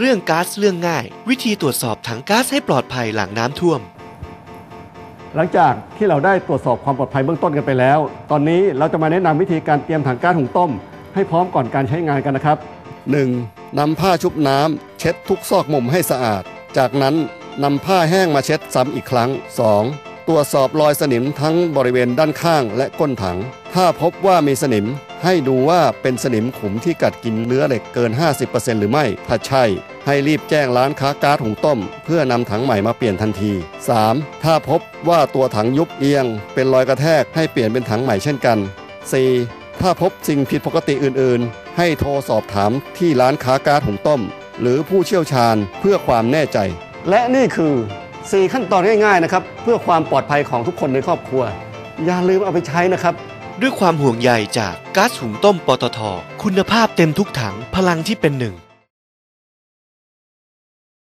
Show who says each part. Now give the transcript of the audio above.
Speaker 1: เรื่องก๊าซเรื่องง่าย วิธีตรวจสอบถังก๊าซให้ปลอดภัยหลังน้ำท่วม
Speaker 2: หลังจากที่เราได้ตรวจสอบความปลอดภัยเบื้องต้นกันไปแล้ว ตอนนี้เราจะมาแนะนำวิธีการเตรียมถังก๊าซหุงต้ม ให้พร้อมก่อนการใช้งานกันนะครับ 1. นำผ้าชุบน้ำเช็ดทุกซอกมุมให้สะอาด จากนั้นนำผ้าแห้งมาเช็ดซ้ำอีกครั้ง 2. ตรวจสอบรอยสนิมทั้งบริเวณด้านข้างและก้นถัง ถ้าพบว่ามีสนิมให้ดูว่าเป็นสนิมขุมที่กัดกินเนื้อเหล็กเกิน 50%หรือไม่ ถ้าใช่ ให้รีบแจ้งร้านค้าก๊าซหุงต้ม เพื่อนำถังใหม่มาเปลี่ยนทันที 3. ถ้าพบว่าตัวถังยุบเอียง เป็นรอยกระแทกให้เปลี่ยนเป็นถังใหม่เช่นกัน 4. ถ้าพบสิ่งผิดปกติอื่น ๆ ให้โทรสอบถามที่ร้านค้าก๊าซหุงต้ม หรือผู้เชี่ยวชาญเพื่อความแน่ใจ และนี่คือ 4 ขั้นตอนง่ายๆนะครับเพื่อความปลอดภัยของทุกคนในครอบครัว อย่าลืมเอาไปใช้นะครับ
Speaker 1: ด้วยความห่วงใยจากก๊าซหุงต้มปตท คุณภาพเต็มทุกถังพลังที่เป็นหนึ่ง